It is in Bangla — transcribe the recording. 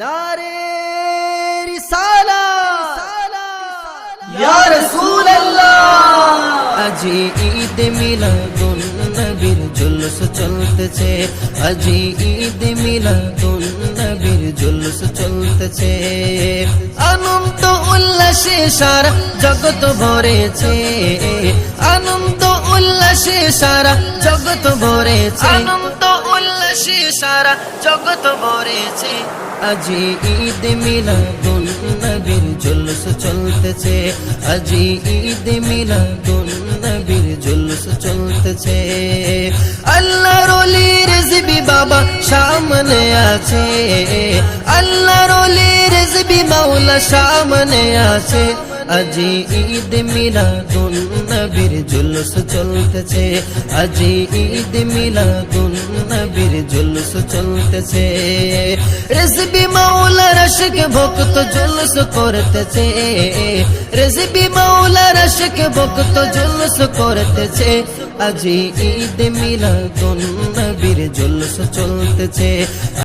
নারে রিসালা। ইয়া রাসূলুল্লাহ। আজি ঈদ মিলাদুন নবীর জুলুস চলতেছে। আজি ঈদ মিলাদুন নবীর জুলুস চলতেছে। আনন্দ উল্লাসে সারা জগৎ ভরেছে। আনন্দ উল্লাসে সারা জগৎ ভরেছে। আনন্দ উল্লাসে সারা জগৎ ভরেছে। আজি ঈদ মিলাদুন নবীর জুলুস চলতেছে। আজি ঈদ মিলাদুন নবীর জুলুস চলতেছে। আল্লাহ রলি রেজবি বাবা সামনে আছে। আল্লাহ রলি রেজবি মাওলা সামনে আছে। আজি ঈদ মিলাদুন নবীর জুলুস চলতেছে। আজি ঈদ নবীর জুলুস চলতেছে রেসিপি মাওলা রশক ভক্ত জলস করতেছে রেসিপি মাওলা রশক ভক্ত জলস করতেছে আজি ঈদ মিলাদুন নবীর জলস চলতেছে